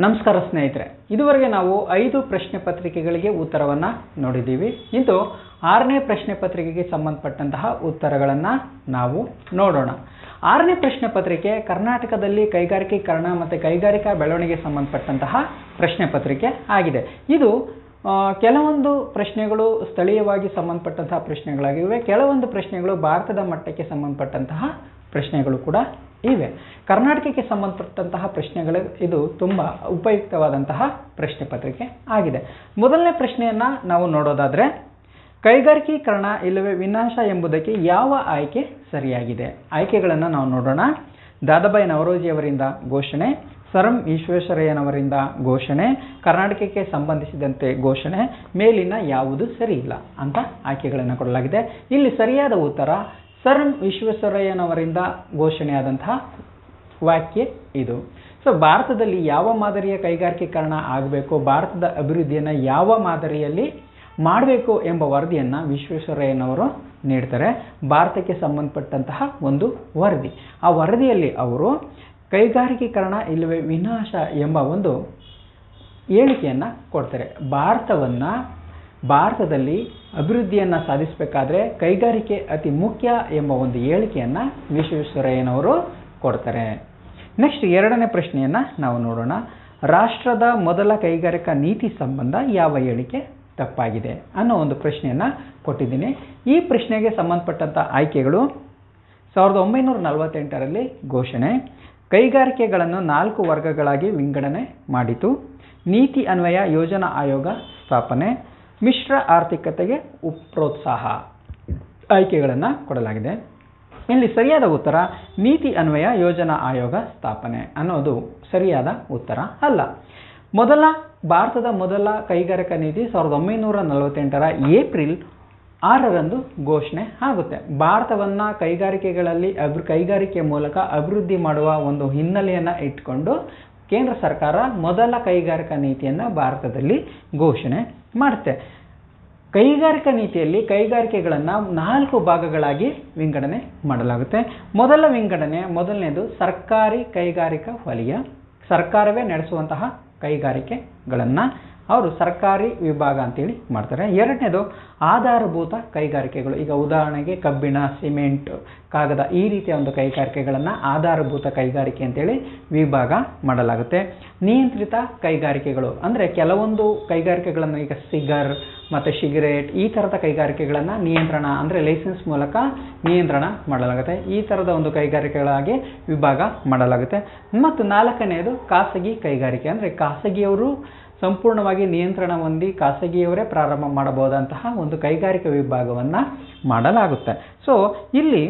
ನಮಸ್ಕಾರ ಸ್ನೇಹಿತರೆ, ಇದುವರೆಗೆ ನಾವು ಐದು ಪ್ರಶ್ನೆ ಪತ್ರಿಕೆಗಳಿಗೆ ಉತ್ತರವನ್ನು ನೋಡಿದ್ದೀವಿ. ಇಂದು ಆರನೇ ಪ್ರಶ್ನೆ ಪತ್ರಿಕೆಗೆ ಸಂಬಂಧಪಟ್ಟಂತಹ ಉತ್ತರಗಳನ್ನು ನಾವು ನೋಡೋಣ. ಆರನೇ ಪ್ರಶ್ನೆ ಪತ್ರಿಕೆ ಕರ್ನಾಟಕದಲ್ಲಿ ಕೈಗಾರಿಕೀಕರಣ ಮತ್ತು ಕೈಗಾರಿಕಾ ಬೆಳವಣಿಗೆ ಸಂಬಂಧಪಟ್ಟಂತಹ ಪ್ರಶ್ನೆ ಪತ್ರಿಕೆ ಆಗಿದೆ. ಇದು ಕೆಲವೊಂದು ಪ್ರಶ್ನೆಗಳು ಸ್ಥಳೀಯವಾಗಿ ಸಂಬಂಧಪಟ್ಟಂತಹ ಪ್ರಶ್ನೆಗಳಾಗಿವೆ. ಕೆಲವೊಂದು ಪ್ರಶ್ನೆಗಳು ಭಾರತದ ಮಟ್ಟಕ್ಕೆ ಸಂಬಂಧಪಟ್ಟಂತಹ ಪ್ರಶ್ನೆಗಳು ಕೂಡ ಇವೆ. ಕರ್ನಾಟಕಕ್ಕೆ ಸಂಬಂಧಪಟ್ಟಂತಹ ಪ್ರಶ್ನೆಗಳು, ಇದು ತುಂಬ ಉಪಯುಕ್ತವಾದಂತಹ ಪ್ರಶ್ನೆ ಪತ್ರಿಕೆ ಆಗಿದೆ. ಮೊದಲನೇ ಪ್ರಶ್ನೆಯನ್ನು ನಾವು ನೋಡೋದಾದರೆ, ಕೈಗಾರಿಕೀಕರಣ ಇಲ್ಲವೇ ವಿನಾಶ ಎಂಬುದಕ್ಕೆ ಯಾವ ಆಯ್ಕೆ ಸರಿಯಾಗಿದೆ? ಆಯ್ಕೆಗಳನ್ನು ನಾವು ನೋಡೋಣ. ದಾದಾಬಾಯಿ ನವರೋಜಿಯವರಿಂದ ಘೋಷಣೆ, ಸರಂ ಈಶ್ವೇಶ್ವರಯ್ಯನವರಿಂದ ಘೋಷಣೆ, ಕರ್ನಾಟಕಕ್ಕೆ ಸಂಬಂಧಿಸಿದಂತೆ ಘೋಷಣೆ, ಮೇಲಿನ ಯಾವುದು ಸರಿ ಇಲ್ಲ ಅಂತ ಆಯ್ಕೆಗಳನ್ನು ಕೊಡಲಾಗಿದೆ. ಇಲ್ಲಿ ಸರಿಯಾದ ಉತ್ತರ ಸರ್ ಎಂ ವಿಶ್ವೇಶ್ವರಯ್ಯನವರಿಂದ ಘೋಷಣೆಯಾದಂತಹ ವಾಕ್ಯ ಇದು. ಸೊ ಭಾರತದಲ್ಲಿ ಯಾವ ಮಾದರಿಯ ಕೈಗಾರಿಕೀಕರಣ ಆಗಬೇಕು, ಭಾರತದ ಅಭಿವೃದ್ಧಿಯನ್ನು ಯಾವ ಮಾದರಿಯಲ್ಲಿ ಮಾಡಬೇಕು ಎಂಬ ವರದಿಯನ್ನು ವಿಶ್ವೇಶ್ವರಯ್ಯನವರು ನೀಡ್ತಾರೆ. ಭಾರತಕ್ಕೆ ಸಂಬಂಧಪಟ್ಟಂತಹ ಒಂದು ವರದಿ. ಆ ವರದಿಯಲ್ಲಿ ಅವರು ಕೈಗಾರಿಕೀಕರಣ ಇಲ್ಲವೇ ವಿನಾಶ ಎಂಬ ಒಂದು ಹೇಳಿಕೆಯನ್ನು ಕೊಡ್ತಾರೆ. ಭಾರತವನ್ನು ಭಾರತದಲ್ಲಿ ಅಭಿವೃದ್ಧಿಯನ್ನು ಸಾಧಿಸಬೇಕಾದ್ರೆ ಕೈಗಾರಿಕೆ ಅತಿ ಮುಖ್ಯ ಎಂಬ ಒಂದು ಹೇಳಿಕೆಯನ್ನು ವಿಶ್ವೇಶ್ವರಯ್ಯನವರು ಕೊಡ್ತಾರೆ. ನೆಕ್ಸ್ಟ್ ಎರಡನೇ ಪ್ರಶ್ನೆಯನ್ನು ನಾವು ನೋಡೋಣ. ರಾಷ್ಟ್ರದ ಮೊದಲ ಕೈಗಾರಿಕಾ ನೀತಿ ಸಂಬಂಧ ಯಾವ ಹೇಳಿಕೆ ತಪ್ಪಾಗಿದೆ ಅನ್ನೋ ಒಂದು ಪ್ರಶ್ನೆಯನ್ನು ಕೊಟ್ಟಿದ್ದೀನಿ. ಈ ಪ್ರಶ್ನೆಗೆ ಸಂಬಂಧಪಟ್ಟಂಥ ಆಯ್ಕೆಗಳು ಸಾವಿರದ ಒಂಬೈನೂರ ನಲವತ್ತೆಂಟರಲ್ಲಿ ಘೋಷಣೆ. ಕೈಗಾರಿಕೆಗಳನ್ನು ನಾಲ್ಕು ವರ್ಗಗಳಾಗಿ ವಿಂಗಡಣೆ ಮಾಡಿತು. ನೀತಿ ಅನ್ವಯ ಯೋಜನಾ ಆಯೋಗ ಸ್ಥಾಪನೆ. ಮಿಶ್ರ ಆರ್ಥಿಕತೆಗೆ ಪ್ರೋತ್ಸಾಹ ಆಯ್ಕೆಗಳನ್ನು ಕೊಡಲಾಗಿದೆ. ಇಲ್ಲಿ ಸರಿಯಾದ ಉತ್ತರ, ನೀತಿ ಅನ್ವಯ ಯೋಜನಾ ಆಯೋಗ ಸ್ಥಾಪನೆ ಅನ್ನೋದು ಸರಿಯಾದ ಉತ್ತರ ಅಲ್ಲ. ಮೊದಲ, ಭಾರತದ ಮೊದಲ ಕೈಗಾರಿಕಾ ನೀತಿ ಸಾವಿರದ ಒಂಬೈನೂರ ನಲವತ್ತೆಂಟರ ಏಪ್ರಿಲ್ ಆರರಂದು ಘೋಷಣೆ ಆಗುತ್ತೆ. ಭಾರತವನ್ನು ಕೈಗಾರಿಕೆಗಳಲ್ಲಿ ಅಭಿ ಕೈಗಾರಿಕೆ ಮೂಲಕ ಅಭಿವೃದ್ಧಿ ಮಾಡುವ ಒಂದು ಹಿನ್ನೆಲೆಯನ್ನು ಇಟ್ಕೊಂಡು ಕೇಂದ್ರ ಸರ್ಕಾರ ಮೊದಲ ಕೈಗಾರಿಕಾ ನೀತಿಯನ್ನು ಭಾರತದಲ್ಲಿ ಘೋಷಣೆ ಮಾಡುತ್ತೆ. ಕೈಗಾರಿಕಾ ನೀತಿಯಲ್ಲಿ ಕೈಗಾರಿಕೆಗಳನ್ನು ನಾಲ್ಕು ಭಾಗಗಳಾಗಿ ವಿಂಗಡಣೆ ಮಾಡಲಾಗುತ್ತೆ. ಮೊದಲ ವಿಂಗಡಣೆ, ಮೊದಲನೇದು ಸರ್ಕಾರಿ ಕೈಗಾರಿಕಾ ವಲಯ. ಸರ್ಕಾರವೇ ನಡೆಸುವಂತಹ ಕೈಗಾರಿಕೆಗಳನ್ನು ಅವರು ಸರ್ಕಾರಿ ವಿಭಾಗ ಅಂತೇಳಿ ಮಾಡ್ತಾರೆ. ಎರಡನೇದು ಆಧಾರಭೂತ ಕೈಗಾರಿಕೆಗಳು. ಈಗ ಉದಾಹರಣೆಗೆ ಕಬ್ಬಿಣ, ಸಿಮೆಂಟ್, ಕಾಗದ ಈ ರೀತಿಯ ಒಂದು ಕೈಗಾರಿಕೆಗಳನ್ನು ಆಧಾರಭೂತ ಕೈಗಾರಿಕೆ ಅಂತೇಳಿ ವಿಭಾಗ ಮಾಡಲಾಗುತ್ತೆ. ನಿಯಂತ್ರಿತ ಕೈಗಾರಿಕೆಗಳು ಅಂದರೆ ಕೆಲವೊಂದು ಕೈಗಾರಿಕೆಗಳನ್ನು ಈಗ ಸಿಗರ್ ಮತ್ತು ಸಿಗರೇಟ್ ಈ ಥರದ ಕೈಗಾರಿಕೆಗಳನ್ನು ನಿಯಂತ್ರಣ ಅಂದರೆ ಲೈಸೆನ್ಸ್ ಮೂಲಕ ನಿಯಂತ್ರಣ ಮಾಡಲಾಗುತ್ತೆ. ಈ ಥರದ ಒಂದು ಕೈಗಾರಿಕೆಗಳಾಗಿ ವಿಭಾಗ ಮಾಡಲಾಗುತ್ತೆ. ಮತ್ತು ನಾಲ್ಕನೆಯದು ಖಾಸಗಿ ಕೈಗಾರಿಕೆ ಅಂದರೆ ಖಾಸಗಿಯವರು ಸಂಪೂರ್ಣವಾಗಿ ನಿಯಂತ್ರಣ ಹೊಂದಿ ಖಾಸಗಿಯವರೇ ಪ್ರಾರಂಭ ಮಾಡಬಹುದಂತಹ ಒಂದು ಕೈಗಾರಿಕಾ ವಿಭಾಗವನ್ನು ಮಾಡಲಾಗುತ್ತೆ. ಸೊ ಇಲ್ಲಿ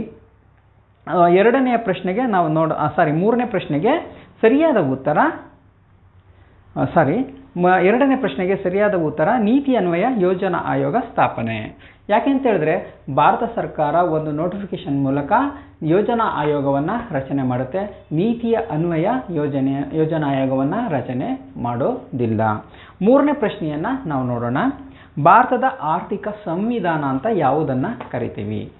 ಎರಡನೆಯ ಪ್ರಶ್ನೆಗೆ ನಾವು ನೋಡ ಸಾರಿ ಮೂರನೇ ಪ್ರಶ್ನೆಗೆ ಸರಿಯಾದ ಉತ್ತರ ಸಾರಿ ಎರಡನೇ ಪ್ರಶ್ನೆಗೆ ಸರಿಯಾದ ಉತ್ತರ ನೀತಿ ಅನ್ವಯ ಯೋಜನಾ ಆಯೋಗ ಸ್ಥಾಪನೆ. ಯಾಕೆಂತ ಹೇಳಿದ್ರೆ, ಭಾರತ ಸರ್ಕಾರ ಒಂದು ನೋಟಿಫಿಕೇಶನ್ ಮೂಲಕ ಯೋಜನಾ ಆಯೋಗವನ್ನು ರಚನೆ ಮಾಡುತ್ತೆ. ನೀತಿಯ ಅನ್ವಯ ಯೋಜನೆ, ಯೋಜನಾ ಆಯೋಗವನ್ನು ರಚನೆ ಮಾಡೋದಿಲ್ಲ. ಮೂರನೇ ಪ್ರಶ್ನೆಯನ್ನು ನಾವು ನೋಡೋಣ. ಭಾರತದ ಆರ್ಥಿಕ ಸಂವಿಧಾನ ಅಂತ ಯಾವುದನ್ನು ಕರಿತೀವಿ?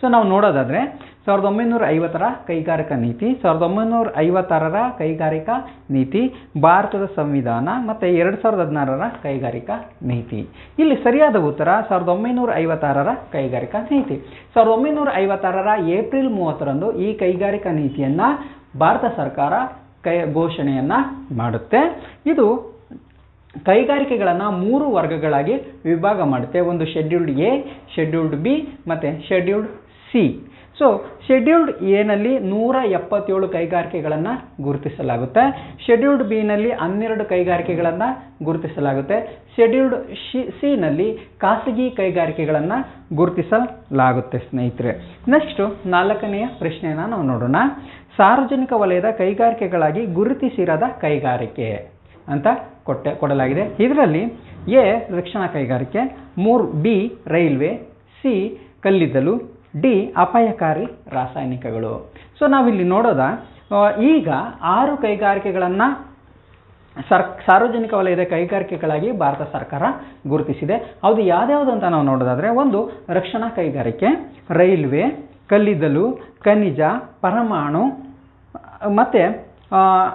ಸೊ ನಾವು ನೋಡೋದಾದರೆ ಸಾವಿರದ ಒಂಬೈನೂರ ಐವತ್ತರ ಕೈಗಾರಿಕಾ ನೀತಿ, ಸಾವಿರದ ಒಂಬೈನೂರ ಐವತ್ತಾರರ ಕೈಗಾರಿಕಾ ನೀತಿ, ಭಾರತದ ಸಂವಿಧಾನ ಮತ್ತು ಎರಡು ಸಾವಿರದ ಹದಿನಾರರ ಕೈಗಾರಿಕಾ ನೀತಿ. ಇಲ್ಲಿ ಸರಿಯಾದ ಉತ್ತರ ಸಾವಿರದ ಒಂಬೈನೂರ ಐವತ್ತಾರರ ಕೈಗಾರಿಕಾ ನೀತಿ. ಸಾವಿರದ ಒಂಬೈನೂರ ಐವತ್ತಾರರ ಏಪ್ರಿಲ್ ಮೂವತ್ತರಂದು ಈ ಕೈಗಾರಿಕಾ ನೀತಿಯನ್ನು ಭಾರತ ಸರ್ಕಾರ ಕೈ, ಘೋಷಣೆಯನ್ನು ಮಾಡುತ್ತೆ. ಇದು ಕೈಗಾರಿಕೆಗಳನ್ನು ಮೂರು ವರ್ಗಗಳಾಗಿ ವಿಭಾಗ ಮಾಡುತ್ತೆ. ಒಂದು ಶೆಡ್ಯೂಲ್ಡ್ ಎ, ಶೆಡ್ಯೂಲ್ಡ್ ಬಿ ಮತ್ತು ಶೆಡ್ಯೂಲ್ಡ್ ಸಿ ಸೊ ಶೆಡ್ಯೂಲ್ಡ್ ಎನಲ್ಲಿ ನೂರ ಎಪ್ಪತ್ತೇಳು ಕೈಗಾರಿಕೆಗಳನ್ನು ಗುರುತಿಸಲಾಗುತ್ತೆ. ಶೆಡ್ಯೂಲ್ಡ್ ಬಿನಲ್ಲಿ ಹನ್ನೆರಡು ಕೈಗಾರಿಕೆಗಳನ್ನು ಗುರುತಿಸಲಾಗುತ್ತೆ. ಶೆಡ್ಯೂಲ್ಡ್ ಶಿ ಸಿನಲ್ಲಿ ಖಾಸಗಿ ಕೈಗಾರಿಕೆಗಳನ್ನು ಗುರುತಿಸಲಾಗುತ್ತೆ, ಸ್ನೇಹಿತರೆ. ನೆಕ್ಸ್ಟು ನಾಲ್ಕನೆಯ ಪ್ರಶ್ನೆಯನ್ನು ನಾವು ನೋಡೋಣ. ಸಾರ್ವಜನಿಕ ವಲಯದ ಕೈಗಾರಿಕೆಗಳಾಗಿ ಗುರುತಿಸಿರದ ಕೈಗಾರಿಕೆ ಅಂತ ಕೊಟ್ಟೆ, ಕೊಡಲಾಗಿದೆ. ಇದರಲ್ಲಿ ಎ ರಕ್ಷಣಾ ಕೈಗಾರಿಕೆ, ಮೂರು ಬಿ ರೈಲ್ವೆ ಸಿ ಕಲ್ಲಿದ್ದಲು ಡಿ ಅಪಾಯಕಾರಿ ರಾಸಾಯನಿಕಗಳು. ಸೊ ನಾವಿಲ್ಲಿ ನೋಡೋದ ಈಗ ಆರು ಕೈಗಾರಿಕೆಗಳನ್ನು ಸರ್, ಸಾರ್ವಜನಿಕ ವಲಯದ ಕೈಗಾರಿಕೆಗಳಾಗಿ ಭಾರತ ಸರ್ಕಾರ ಗುರುತಿಸಿದೆ. ಅದು ಯಾವ್ದ್ಯಾವುದು ಅಂತ ನಾವು ನೋಡೋದಾದರೆ, ಒಂದು ರಕ್ಷಣಾ ಕೈಗಾರಿಕೆ, ರೈಲ್ವೆ, ಕಲ್ಲಿದ್ದಲು, ಖನಿಜ, ಪರಮಾಣು, ಮತ್ತು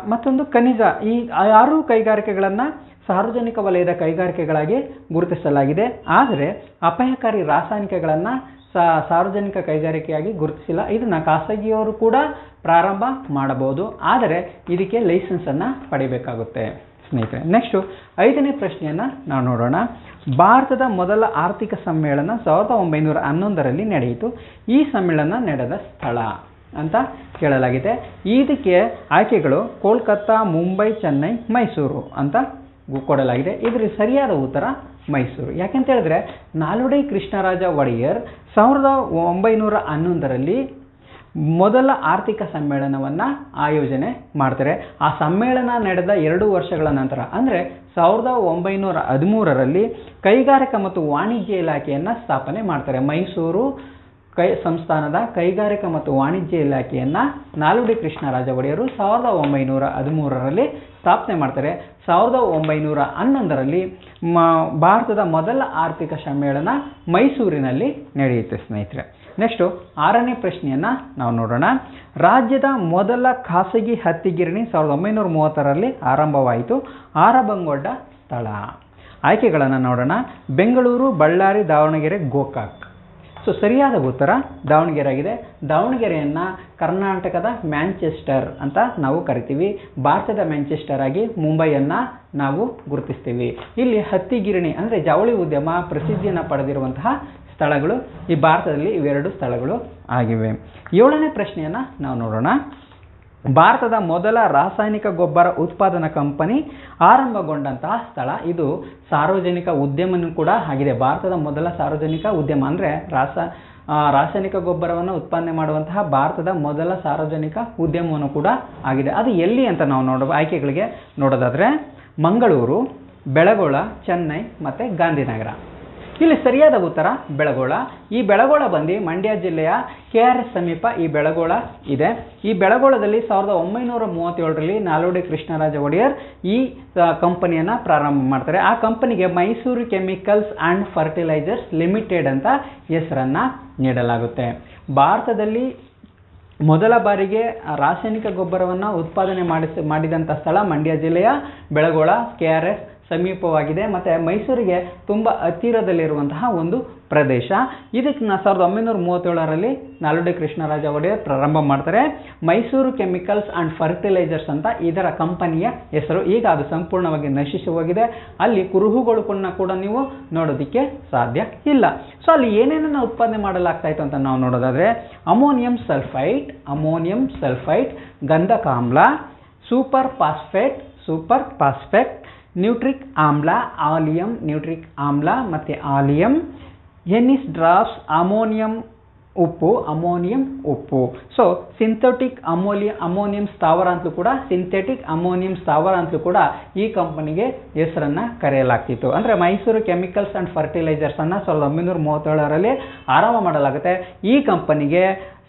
ಮತ್ತೊಂದು ಖನಿಜ, ಈ ಆರು ಕೈಗಾರಿಕೆಗಳನ್ನು ಸಾರ್ವಜನಿಕ ವಲಯದ ಕೈಗಾರಿಕೆಗಳಾಗಿ ಗುರುತಿಸಲಾಗಿದೆ. ಆದರೆ, ಅಪಾಯಕಾರಿ ರಾಸಾಯನಿಕಗಳನ್ನು ಸಾರ್ವಜನಿಕ ಕೈಗಾರಿಕೆಯಾಗಿ ಗುರುತಿಸಿಲ್ಲ. ಇದನ್ನು ಖಾಸಗಿಯವರು ಕೂಡ ಪ್ರಾರಂಭ ಮಾಡಬಹುದು. ಆದರೆ ಇದಕ್ಕೆ ಲೈಸೆನ್ಸನ್ನು ಪಡಿಬೇಕಾಗುತ್ತೆ. ಸ್ನೇಹಿತರೆ ನೆಕ್ಸ್ಟು ಐದನೇ ಪ್ರಶ್ನೆಯನ್ನು ನಾವು ನೋಡೋಣ. ಭಾರತದ ಮೊದಲ ಆರ್ಥಿಕ ಸಮ್ಮೇಳನ ಸಾವಿರದ ಒಂಬೈನೂರ ಹನ್ನೊಂದರಲ್ಲಿ ನಡೆಯಿತು. ಈ ಸಮ್ಮೇಳನ ನಡೆದ ಸ್ಥಳ ಅಂತ ಕೇಳಲಾಗಿದೆ. ಇದಕ್ಕೆ ಆಯ್ಕೆಗಳು ಕೋಲ್ಕತ್ತಾ, ಮುಂಬೈ, ಚೆನ್ನೈ, ಮೈಸೂರು ಅಂತ ಕೊಡಲಾಗಿದೆ. ಇದರ ಸರಿಯಾದ ಉತ್ತರ ಮೈಸೂರು. ಯಾಕೆಂತ ಹೇಳಿದ್ರೆ ನಾಲ್ವಡಿ ಕೃಷ್ಣರಾಜ ಒಡೆಯರ್ ಸಾವಿರದ ಒಂಬೈನೂರ ಹನ್ನೊಂದರಲ್ಲಿ ಮೊದಲ ಆರ್ಥಿಕ ಸಮ್ಮೇಳನವನ್ನು ಆಯೋಜನೆ ಮಾಡ್ತಾರೆ. ಆ ಸಮ್ಮೇಳನ ನಡೆದ ಎರಡು ವರ್ಷಗಳ ನಂತರ, ಅಂದರೆ ಸಾವಿರದ ಒಂಬೈನೂರ ಹದಿಮೂರರಲ್ಲಿ ಕೈಗಾರಿಕಾ ಮತ್ತು ವಾಣಿಜ್ಯ ಇಲಾಖೆಯನ್ನು ಸ್ಥಾಪನೆ ಮಾಡ್ತಾರೆ. ಮೈಸೂರು ಕೈ ಸಂಸ್ಥಾನದ ಕೈಗಾರಿಕಾ ಮತ್ತು ವಾಣಿಜ್ಯ ಇಲಾಖೆಯನ್ನು ನಾಲ್ವಡಿ ಕೃಷ್ಣರಾಜ ಒಡೆಯರು ಸಾವಿರದ ಒಂಬೈನೂರ ಹದಿಮೂರರಲ್ಲಿ ಸ್ಥಾಪನೆ ಮಾಡ್ತಾರೆ. ಸಾವಿರದ ಒಂಬೈನೂರ ಹನ್ನೊಂದರಲ್ಲಿ ಮ, ಭಾರತದ ಮೊದಲ ಆರ್ಥಿಕ ಸಮ್ಮೇಳನ ಮೈಸೂರಿನಲ್ಲಿ ನಡೆಯುತ್ತೆ ಸ್ನೇಹಿತರೆ. ನೆಕ್ಸ್ಟು ಆರನೇ ಪ್ರಶ್ನೆಯನ್ನು ನಾವು ನೋಡೋಣ. ರಾಜ್ಯದ ಮೊದಲ ಖಾಸಗಿ ಹತ್ತಿಗಿರಣಿ ಸಾವಿರದ ಒಂಬೈನೂರ ಮೂವತ್ತರಲ್ಲಿ ಆರಂಭವಾಯಿತು. ಆರಬಂಗೊಡ್ಡ ಸ್ಥಳ. ಆಯ್ಕೆಗಳನ್ನು ನೋಡೋಣ. ಬೆಂಗಳೂರು, ಬಳ್ಳಾರಿ, ದಾವಣಗೆರೆ, ಗೋಕಾಕ್. ಸೊ ಸರಿಯಾದ ಉತ್ತರ ದಾವಣಗೆರೆ ಆಗಿದೆ ದಾವಣಗೆರೆಯನ್ನು ಕರ್ನಾಟಕದ ಮ್ಯಾಂಚೆಸ್ಟರ್ ಅಂತ ನಾವು ಕರಿತೀವಿ. ಭಾರತದ ಮ್ಯಾಂಚೆಸ್ಟರ್ ಆಗಿ ಮುಂಬೈಯನ್ನು ನಾವು ಗುರುತಿಸ್ತೀವಿ. ಇಲ್ಲಿ ಹತ್ತಿಗಿರಣಿ ಅಂದರೆ ಜವಳಿ ಉದ್ಯಮ ಪ್ರಸಿದ್ಧಿಯನ್ನು ಪಡೆದಿರುವಂತಹ ಸ್ಥಳಗಳು ಈ ಭಾರತದಲ್ಲಿ ಇವೆರಡು ಸ್ಥಳಗಳು ಆಗಿವೆ. ಏಳನೇ ಪ್ರಶ್ನೆಯನ್ನು ನಾವು ನೋಡೋಣ. ಭಾರತದ ಮೊದಲ ರಾಸಾಯನಿಕ ಗೊಬ್ಬರ ಉತ್ಪಾದನಾ ಕಂಪನಿ ಆರಂಭಗೊಂಡಂತಹ ಸ್ಥಳ ಇದು. ಸಾರ್ವಜನಿಕ ಉದ್ಯಮನೂ ಕೂಡ ಆಗಿದೆ. ಭಾರತದ ಮೊದಲ ಸಾರ್ವಜನಿಕ ಉದ್ಯಮ ಅಂದರೆ ರಾಸ ರಾಸಾಯನಿಕ ಗೊಬ್ಬರವನ್ನು ಉತ್ಪಾದನೆ ಮಾಡುವಂತಹ ಭಾರತದ ಮೊದಲ ಸಾರ್ವಜನಿಕ ಉದ್ಯಮವನ್ನು ಕೂಡ ಆಗಿದೆ. ಅದು ಎಲ್ಲಿ ಅಂತ ನಾವು ನೋಡ ಆಯ್ಕೆಗಳಿಗೆ ನೋಡೋದಾದರೆ ಮಂಗಳೂರು, ಬೆಳಗೊಳ, ಚೆನ್ನೈ ಮತ್ತು ಗಾಂಧಿನಗರ. ಇಲ್ಲಿ ಸರಿಯಾದ ಉತ್ತರ, ಬೆಳಗೋಳ. ಈ ಬೆಳಗೋಳ ಬಂದು ಮಂಡ್ಯ ಜಿಲ್ಲೆಯ ಕೆ ಆರ್ ಎಸ್ ಸಮೀಪ ಈ ಬೆಳಗೋಳ ಇದೆ. ಈ ಬೆಳಗೋಳದಲ್ಲಿ ಸಾವಿರದ ಒಂಬೈನೂರ ಮೂವತ್ತೇಳರಲ್ಲಿ ನಾಲ್ವಡಿ ಕೃಷ್ಣರಾಜ ಒಡೆಯರ್ ಈ ಕಂಪನಿಯನ್ನು ಪ್ರಾರಂಭ ಮಾಡ್ತಾರೆ. ಆ ಕಂಪನಿಗೆ Mysore chemicals and fertilisers limited ಅಂತ ಹೆಸರನ್ನು ನೀಡಲಾಗುತ್ತೆ. ಭಾರತದಲ್ಲಿ ಮೊದಲ ಬಾರಿಗೆ ರಾಸಾಯನಿಕ ಗೊಬ್ಬರವನ್ನು ಉತ್ಪಾದನೆ ಮಾಡಿಸಿ ಮಾಡಿದಂಥ ಸ್ಥಳ ಮಂಡ್ಯ ಜಿಲ್ಲೆಯ ಬೆಳಗೋಳ, ಕೆ ಆರ್ ಎಸ್. ಸಮೀಪವಾಗಿದೆ. ಮತ್ತು ಮೈಸೂರಿಗೆ ತುಂಬ ಹತ್ತಿರದಲ್ಲಿರುವಂತಹ ಒಂದು ಪ್ರದೇಶ. ಇದಕ್ಕೆ ಸಾವಿರದ ಒಂಬೈನೂರ ಮೂವತ್ತೇಳರಲ್ಲಿ ನಾಲ್ಡಿ ಕೃಷ್ಣರಾಜ ಒಡೆಯರ್ ಪ್ರಾರಂಭ ಮಾಡ್ತಾರೆ. ಮೈಸೂರು ಕೆಮಿಕಲ್ಸ್ ಆ್ಯಂಡ್ ಫರ್ಟಿಲೈಸರ್ಸ್ ಅಂತ ಇದರ ಕಂಪನಿಯ ಹೆಸರು. ಈಗ ಅದು ಸಂಪೂರ್ಣವಾಗಿ ನಶಿಸಿ ಹೋಗಿದೆ. ಅಲ್ಲಿ ಕುರುಹುಗಳು ಕೂಡ ನೀವು ನೋಡೋದಕ್ಕೆ ಸಾಧ್ಯ ಇಲ್ಲ. ಸೊ ಅಲ್ಲಿ ಏನೇನನ್ನು ಉತ್ಪಾದನೆ ಮಾಡಲಾಗ್ತಾ ಇತ್ತು ಅಂತ ನಾವು ನೋಡೋದಾದರೆ, ammonium sulphite ammonium sulphite ಗಂಧಕಾಮ್ಲ super phosphate super phosphate nitric ಆಮ್ಲ, ಆಲಿಯಂ, ನ್ಯೂಟ್ರಿಕ್ ಆಮ್ಲ ಮತ್ತು ಆಲಿಯಂ, ಎನಿಸ್ ಡ್ರಾಪ್ಸ್, ಅಮೋನಿಯಂ ಉಪ್ಪು ಅಮೋನಿಯಂ ಉಪ್ಪು. ಸೊ ಸಿಂಥೆಟಿಕ್ ಅಮೋಲಿಯ ಅಮೋನಿಯಂ ಸ್ಥಾವರ ಅಂತಲೂ ಕೂಡ ಸಿಂಥೆಟಿಕ್ ಅಮೋನಿಯಂ ಸ್ಥಾವರ ಅಂತಲೂ ಕೂಡ ಈ ಕಂಪನಿಗೆ ಹೆಸರನ್ನು ಕರೆಯಲಾಗ್ತಿತ್ತು. ಅಂದರೆ ಮೈಸೂರು ಕೆಮಿಕಲ್ಸ್ ಆ್ಯಂಡ್ ಫರ್ಟಿಲೈಸರ್ಸನ್ನು ಸಾವಿರದ ಒಂಬೈನೂರ ಮೂವತ್ತೇಳರಲ್ಲಿ ಆರಂಭ ಮಾಡಲಾಗುತ್ತೆ. ಈ ಕಂಪನಿಗೆ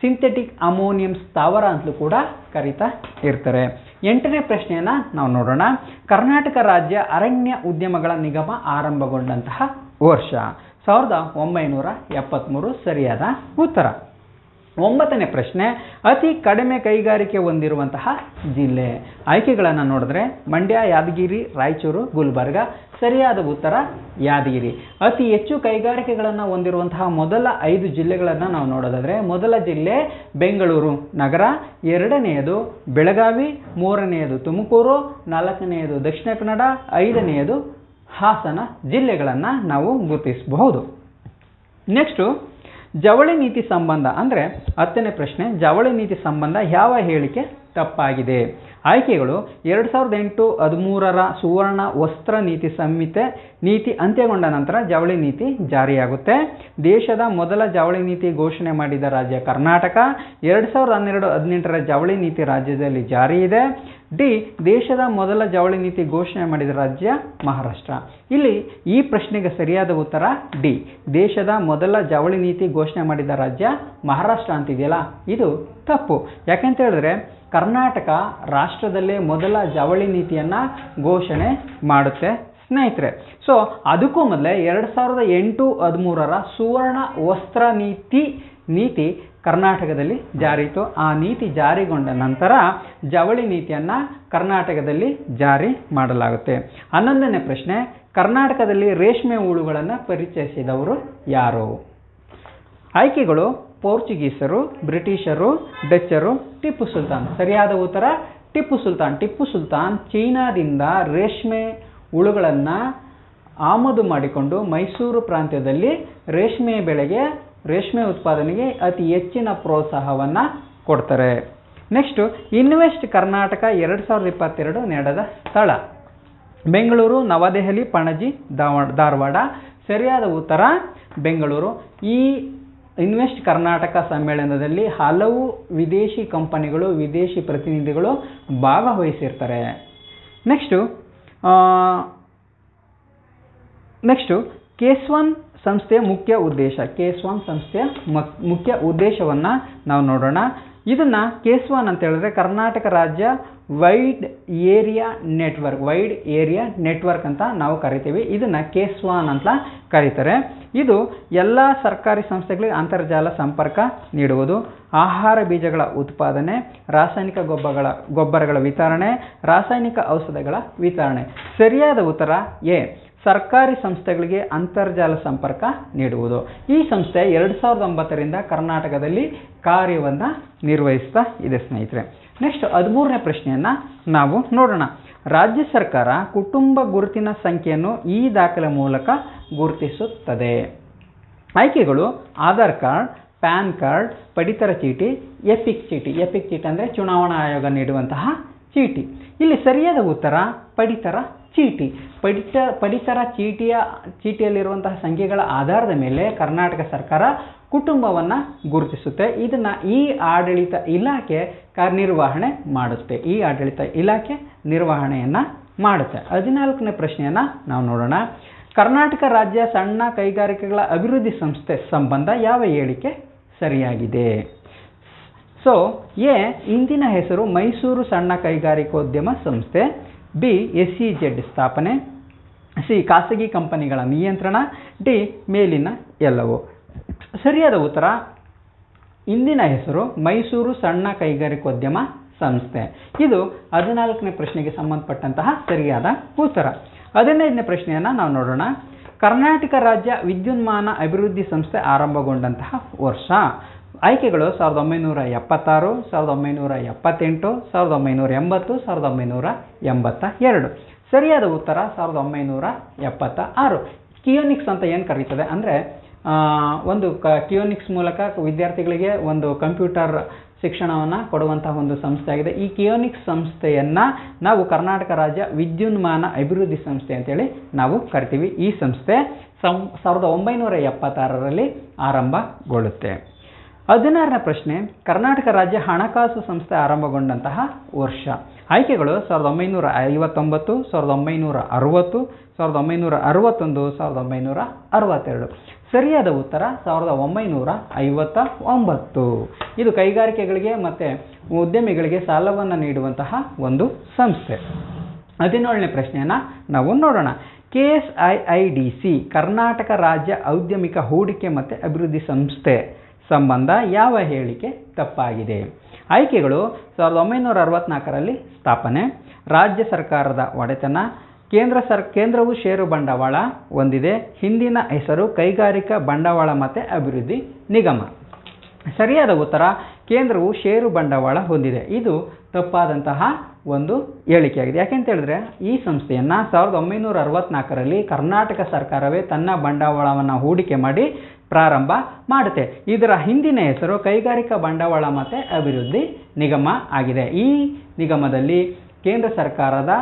ಸಿಂಥೆಟಿಕ್ ಅಮೋನಿಯಂ ಸ್ಥಾವರ ಅಂತಲೂ ಕೂಡ ಕರೀತಾ ಇರ್ತಾರೆ. ಎಂಟನೇ ಪ್ರಶ್ನೆಯನ್ನು ನಾವು ನೋಡೋಣ. ಕರ್ನಾಟಕ ರಾಜ್ಯ ಅರಣ್ಯ ಉದ್ಯಮಗಳ ನಿಗಮ ಆರಂಭಗೊಂಡಂತಹ ವರ್ಷ. ಸಾವಿರದ ಒಂಬೈನೂರ ಎಪ್ಪತ್ತ್ಮೂರು ಸರಿಯಾದ ಉತ್ತರ. ಒಂಬತ್ತನೇ ಪ್ರಶ್ನೆ, ಅತಿ ಕಡಿಮೆ ಕೈಗಾರಿಕೆ ಹೊಂದಿರುವಂತಹ ಜಿಲ್ಲೆ. ಆಯ್ಕೆಗಳನ್ನು ನೋಡಿದ್ರೆ ಮಂಡ್ಯ, ಯಾದಗಿರಿ, ರಾಯಚೂರು, ಗುಲ್ಬರ್ಗ, ಸರಿಯಾದ ಉತ್ತರ ಯಾದಗಿರಿ. ಅತಿ ಹೆಚ್ಚು ಕೈಗಾರಿಕೆಗಳನ್ನು ಹೊಂದಿರುವಂತಹ ಮೊದಲ ಐದು ಜಿಲ್ಲೆಗಳನ್ನು ನಾವು ನೋಡೋದಾದರೆ, ಮೊದಲ ಜಿಲ್ಲೆ ಬೆಂಗಳೂರು, ನಗರ, ಎರಡನೆಯದು ಬೆಳಗಾವಿ, ಮೂರನೆಯದು ತುಮಕೂರು, ನಾಲ್ಕನೆಯದು ದಕ್ಷಿಣ ಕನ್ನಡ, ಐದನೆಯದು ಹಾಸನ ಜಿಲ್ಲೆಗಳನ್ನು ನಾವು ಗುರುತಿಸಬಹುದು. ನೆಕ್ಸ್ಟು ಜವಳಿ ನೀತಿ ಸಂಬಂಧ, ಅಂದರೆ ಹತ್ತನೇ ಪ್ರಶ್ನೆ, ಜವಳಿ ನೀತಿ ಸಂಬಂಧ ಯಾವ ಹೇಳಿಕೆ ತಪ್ಪಾಗಿದೆ? ಆಯ್ಕೆಗಳು ಎರಡು ಸಾವಿರದ ಎಂಟು ಹದಿಮೂರರ ಸುವರ್ಣ ವಸ್ತ್ರ ನೀತಿ ಸಂಹಿತೆ, ನೀತಿ ಅಂತ್ಯಗೊಂಡ ನಂತರ ಜವಳಿ ನೀತಿ ಜಾರಿಯಾಗುತ್ತೆ. ದೇಶದ ಮೊದಲ ಜವಳಿ ನೀತಿ ಘೋಷಣೆ ಮಾಡಿದ ರಾಜ್ಯ ಕರ್ನಾಟಕ, ಎರಡು ಸಾವಿರದ ಹನ್ನೆರಡು ಹದಿನೆಂಟರ ಜವಳಿ ನೀತಿ ರಾಜ್ಯದಲ್ಲಿ ಜಾರಿ ಇದೆ. ಡಿ, ದೇಶದ ಮೊದಲ ಜವಳಿ ನೀತಿ ಘೋಷಣೆ ಮಾಡಿದ ರಾಜ್ಯ ಮಹಾರಾಷ್ಟ್ರ. ಇಲ್ಲಿ ಈ ಪ್ರಶ್ನೆಗೆ ಸರಿಯಾದ ಉತ್ತರ ಡಿ, ದೇಶದ ಮೊದಲ ಜವಳಿ ನೀತಿ ಘೋಷಣೆ ಮಾಡಿದ ರಾಜ್ಯ ಮಹಾರಾಷ್ಟ್ರ ಅಂತಿದೆಯಲ್ಲ? ಇದು ತಪ್ಪು. ಯಾಕೆಂತ ಹೇಳಿದ್ರೆ, ಕರ್ನಾಟಕ ರಾಷ್ಟ್ರದಲ್ಲೇ ಮೊದಲ ಜವಳಿ ನೀತಿಯನ್ನು ಘೋಷಣೆ ಮಾಡುತ್ತೆ ಸ್ನೇಹಿತರೆ. ಸೊ ಅದಕ್ಕೂ ಮೊದಲೇ ಎರಡು ಸಾವಿರದ ಎಂಟು ಹದಿಮೂರರ ಸುವರ್ಣ ವಸ್ತ್ರ ನೀತಿ ನೀತಿ ಕರ್ನಾಟಕದಲ್ಲಿ ಜಾರಿಯಿತು. ಆ ನೀತಿ ಜಾರಿಗೊಂಡ ನಂತರ ಜವಳಿ ನೀತಿಯನ್ನು ಕರ್ನಾಟಕದಲ್ಲಿ ಜಾರಿ ಮಾಡಲಾಗುತ್ತೆ. ಹನ್ನೊಂದನೇ ಪ್ರಶ್ನೆ, ಕರ್ನಾಟಕದಲ್ಲಿ ರೇಷ್ಮೆ ಹುಳುಗಳನ್ನು ಪರಿಚಯಿಸಿದವರು ಯಾರು? ಆಯ್ಕೆಗಳು, ಪೋರ್ಚುಗೀಸರು, ಬ್ರಿಟಿಷರು, ಡಚ್ಚರು, ಟಿಪ್ಪು ಸುಲ್ತಾನ್. ಸರಿಯಾದ ಉತ್ತರ, ಟಿಪ್ಪು ಸುಲ್ತಾನ್. ಟಿಪ್ಪು ಸುಲ್ತಾನ್ ಚೀನಾದಿಂದ ರೇಷ್ಮೆ ಹುಳುಗಳನ್ನು ಆಮದು ಮಾಡಿಕೊಂಡು ಮೈಸೂರು ಪ್ರಾಂತ್ಯದಲ್ಲಿ ರೇಷ್ಮೆ ಬೆಳೆಗೆ ರೇಷ್ಮೆ ಉತ್ಪಾದನೆಗೆ ಅತಿ ಹೆಚ್ಚಿನ ಪ್ರೋತ್ಸಾಹವನ್ನು ಕೊಡ್ತಾರೆ. ನೆಕ್ಸ್ಟು ಇನ್ವೆಸ್ಟ್ ಕರ್ನಾಟಕ ಎರಡು ಸಾವಿರದ ಇಪ್ಪತ್ತೆರಡು ನಡೆದ ಸ್ಥಳ. ಬೆಂಗಳೂರು, ನವದೆಹಲಿ, ಪಣಜಿ ಧಾರವಾಡ. ಸರಿಯಾದ ಉತ್ತರ, ಬೆಂಗಳೂರು. ಈ ಇನ್ವೆಸ್ಟ್ ಕರ್ನಾಟಕ ಸಮ್ಮೇಳನದಲ್ಲಿ ಹಲವು ವಿದೇಶಿ ಕಂಪನಿಗಳು, ವಿದೇಶಿ ಪ್ರತಿನಿಧಿಗಳು ಭಾಗವಹಿಸಿರ್ತಾರೆ. ನೆಕ್ಸ್ಟು ನೆಕ್ಸ್ಟು ಕೇಸ್ವಾನ್ ಸಂಸ್ಥೆಯ ಮುಖ್ಯ ಉದ್ದೇಶ, ಕೇಸ್ವಾನ್ ಸಂಸ್ಥೆಯ ಮಕ್- ಮುಖ್ಯ ಉದ್ದೇಶವನ್ನು ನಾವು ನೋಡೋಣ. ಇದನ್ನು ಕೇಸ್ವಾನ್ ಅಂತ ಹೇಳಿದ್ರೆ ಕರ್ನಾಟಕ ರಾಜ್ಯ wide area network, wide area network ಅಂತ ನಾವು ಕರಿತೀವಿ. ಇದನ್ನು ಕೇಸ್ವಾನ್ ಅಂತ ಕರೀತಾರೆ. ಇದು ಎಲ್ಲ ಸರ್ಕಾರಿ ಸಂಸ್ಥೆಗಳಿಗೆ ಅಂತರ್ಜಾಲ ಸಂಪರ್ಕ ನೀಡುವುದು. ಆಹಾರ ಬೀಜಗಳ ಉತ್ಪಾದನೆ, ರಾಸಾಯನಿಕ ಗೊಬ್ಬರಗಳ ಗೊಬ್ಬರಗಳ ವಿತರಣೆ, ರಾಸಾಯನಿಕ ಔಷಧಗಳ ವಿತರಣೆ. ಸರಿಯಾದ ಉತ್ತರ ಎ. ಸರ್ಕಾರಿ ಸಂಸ್ಥೆಗಳಿಗೆ ಅಂತರ್ಜಾಲ ಸಂಪರ್ಕ ನೀಡುವುದು. ಈ ಸಂಸ್ಥೆ ಎರಡು ಸಾವಿರದ ಒಂಬತ್ತರಿಂದ ಕರ್ನಾಟಕದಲ್ಲಿ ಕಾರ್ಯವನ್ನು ನಿರ್ವಹಿಸ್ತಾ ಇದೆ, ಸ್ನೇಹಿತರೆ. ನೆಕ್ಸ್ಟ್ ಹದಿಮೂರನೇ ಪ್ರಶ್ನೆಯನ್ನು ನಾವು ನೋಡೋಣ. ರಾಜ್ಯ ಸರ್ಕಾರ ಕುಟುಂಬ ಗುರುತಿನ ಸಂಖ್ಯೆಯನ್ನು ಈ ದಾಖಲೆ ಮೂಲಕ ಗುರುತಿಸುತ್ತದೆ. ಆಯ್ಕೆಗಳು ಆಧಾರ್ ಕಾರ್ಡ್, ಪ್ಯಾನ್ ಕಾರ್ಡ್, ಪಡಿತರ ಚೀಟಿ, ಎಪಿಕ್ ಚೀಟಿ. ಎಪಿಕ್ ಚೀಟಿ ಅಂದರೆ ಚುನಾವಣಾ ಆಯೋಗ ನೀಡುವಂತಹ ಚೀಟಿ. ಇಲ್ಲಿ ಸರಿಯಾದ ಉತ್ತರ ಪಡಿತರ ಚೀಟಿ. ಪಡಿತ, ಪಡಿತರ ಚೀಟಿಯ, ಚೀಟಿಯಲ್ಲಿರುವಂತಹ ಸಂಖ್ಯೆಗಳ ಆಧಾರದ ಮೇಲೆ ಕರ್ನಾಟಕ ಸರ್ಕಾರ ಕುಟುಂಬವನ್ನು ಗುರುತಿಸುತ್ತೆ. ಇದನ್ನು ಈ ಆಡಳಿತ ಇಲಾಖೆ ಕಾರ್ಯನಿರ್ವಹಣೆ ಮಾಡುತ್ತೆ. ಈ ಆಡಳಿತ ಇಲಾಖೆ ನಿರ್ವಹಣೆಯನ್ನು ಮಾಡುತ್ತೆ. ಹದಿನಾಲ್ಕನೇ ಪ್ರಶ್ನೆಯನ್ನು ನಾವು ನೋಡೋಣ. ಕರ್ನಾಟಕ ರಾಜ್ಯ ಸಣ್ಣ ಕೈಗಾರಿಕೆಗಳ ಅಭಿವೃದ್ಧಿ ಸಂಸ್ಥೆ ಸಂಬಂಧ ಯಾವ ಹೇಳಿಕೆ ಸರಿಯಾಗಿದೆ? ಸೊ ಎ, ಇಂದಿನ ಹೆಸರು ಮೈಸೂರು ಸಣ್ಣ ಕೈಗಾರಿಕೋದ್ಯಮ ಸಂಸ್ಥೆ. ಬಿ ಎಸ್ ಸಿ ಜೆಡ್ ಸ್ಥಾಪನೆ ಸಿ ಖಾಸಗಿ ಕಂಪನಿಗಳ ನಿಯಂತ್ರಣ ಡಿ ಮೇಲಿನ ಎಲ್ಲವೂ. ಸರಿಯಾದ ಉತ್ತರ? ಇಂದಿನ ಹೆಸರು ಮೈಸೂರು ಸಣ್ಣ ಕೈಗಾರಿಕೋದ್ಯಮ ಸಂಸ್ಥೆ. ಇದು ಹದಿನಾಲ್ಕನೇ ಪ್ರಶ್ನೆಗೆ ಸಂಬಂಧಪಟ್ಟಂತಹ ಸರಿಯಾದ ಉತ್ತರ. ಹದಿನೈದನೇ ಪ್ರಶ್ನೆಯನ್ನು ನಾವು ನೋಡೋಣ. ಕರ್ನಾಟಕ ರಾಜ್ಯ ವಿದ್ಯುನ್ಮಾನ ಅಭಿವೃದ್ಧಿ ಸಂಸ್ಥೆ ಆರಂಭಗೊಂಡಂತಹ ವರ್ಷ. ಆಯ್ಕೆಗಳು ಸಾವಿರದ ಒಂಬೈನೂರ ಎಪ್ಪತ್ತಾರು, ಸಾವಿರದ ಒಂಬೈನೂರ ಎಪ್ಪತ್ತೆಂಟು, ಸಾವಿರದ ಒಂಬೈನೂರ ಎಂಬತ್ತು, ಸಾವಿರದ ಒಂಬೈನೂರ ಎಂಬತ್ತ ಎರಡು ಸರಿಯಾದ ಉತ್ತರ ಸಾವಿರದ ಒಂಬೈನೂರ ಎಪ್ಪತ್ತ ಆರು ಕಿಯೋನಿಕ್ಸ್ ಅಂತ ಏನು ಕರೀತದೆ ಅಂದರೆ ಒಂದು ಕ, ಕಿಯೋನಿಕ್ಸ್ ಮೂಲಕ ವಿದ್ಯಾರ್ಥಿಗಳಿಗೆ ಒಂದು ಕಂಪ್ಯೂಟರ್ ಶಿಕ್ಷಣವನ್ನು ಕೊಡುವಂತಹ ಒಂದು ಸಂಸ್ಥೆ ಆಗಿದೆ. ಈ ಕಿಯೋನಿಕ್ಸ್ ಸಂಸ್ಥೆಯನ್ನು ನಾವು ಕರ್ನಾಟಕ ರಾಜ್ಯ ವಿದ್ಯುನ್ಮಾನ ಅಭಿವೃದ್ಧಿ ಸಂಸ್ಥೆ ಅಂತೇಳಿ ನಾವು ಕರಿತೀವಿ. ಈ ಸಂಸ್ಥೆ ಸಾವಿರದ ಒಂಬೈನೂರ ಎಪ್ಪತ್ತಾರರಲ್ಲಿ ಆರಂಭಗೊಳ್ಳುತ್ತೆ. ಹದಿನಾರನೇ ಪ್ರಶ್ನೆ, ಕರ್ನಾಟಕ ರಾಜ್ಯ ಹಣಕಾಸು ಸಂಸ್ಥೆ ಆರಂಭಗೊಂಡಂತಹ ವರ್ಷ. ಆಯ್ಕೆಗಳು ಸಾವಿರದ ಒಂಬೈನೂರ ಐವತ್ತೊಂಬತ್ತು, ಸಾವಿರದ ಒಂಬೈನೂರ ಅರುವತ್ತು, ಸಾವಿರದ ಒಂಬೈನೂರ ಅರುವತ್ತೊಂದು, ಸಾವಿರದ ಒಂಬೈನೂರ ಅರವತ್ತೆರಡು. ಸರಿಯಾದ ಉತ್ತರ ಸಾವಿರದ ಒಂಬೈನೂರ ಐವತ್ತ ಒಂಬತ್ತು ಇದು ಕೈಗಾರಿಕೆಗಳಿಗೆ ಮತ್ತು ಉದ್ಯಮಿಗಳಿಗೆ ಸಾಲವನ್ನು ನೀಡುವಂತಹ ಒಂದು ಸಂಸ್ಥೆ. ಹದಿನೇಳನೇ ಪ್ರಶ್ನೆಯನ್ನು ನಾವು ನೋಡೋಣ. K S I I D C Karnataka ರಾಜ್ಯ ಔದ್ಯಮಿಕ ಹೂಡಿಕೆ ಮತ್ತು ಅಭಿವೃದ್ಧಿ ಸಂಸ್ಥೆ. ಸಂಬಂಧ ಯಾವ ಹೇಳಿಕೆ ತಪ್ಪಾಗಿದೆ? ಆಯ್ಕೆಗಳು ಸಾವಿರದ ಒಂಬೈನೂರ ಅರವತ್ನಾಲ್ಕರಲ್ಲಿ ಸ್ಥಾಪನೆ, ರಾಜ್ಯ ಸರ್ಕಾರದ ಒಡೆತನ, ಕೇಂದ್ರ ಸರ್, ಕೇಂದ್ರವು ಷೇರು ಬಂಡವಾಳ ಹೊಂದಿದೆ, ಹಿಂದಿನ ಹೆಸರು ಕೈಗಾರಿಕಾ ಬಂಡವಾಳ ಮತ್ತು ಅಭಿವೃದ್ಧಿ ನಿಗಮ. ಸರಿಯಾದ ಉತ್ತರ ಕೇಂದ್ರವು ಷೇರು ಬಂಡವಾಳ ಹೊಂದಿದೆ. ಇದು ತಪ್ಪಾದಂತಹ ಒಂದು ಹೇಳಿಕೆಯಾಗಿದೆ. ಯಾಕೆಂತ ಹೇಳಿದ್ರೆ, ಈ ಸಂಸ್ಥೆಯನ್ನು ಸಾವಿರದ ಒಂಬೈನೂರ ಅರವತ್ನಾಲ್ಕರಲ್ಲಿ ಕರ್ನಾಟಕ ಸರ್ಕಾರವೇ ತನ್ನ ಬಂಡವಾಳವನ್ನು ಹೂಡಿಕೆ ಮಾಡಿ ಪ್ರಾರಂಭ ಮಾಡುತ್ತೆ. ಇದರ ಹಿಂದಿನ ಹೆಸರು ಕೈಗಾರಿಕಾ ಬಂಡವಾಳ ಮತ್ತು ಅಭಿವೃದ್ಧಿ ನಿಗಮ ಆಗಿದೆ. ಈ ನಿಗಮದಲ್ಲಿ ಕೇಂದ್ರ ಸರ್ಕಾರದ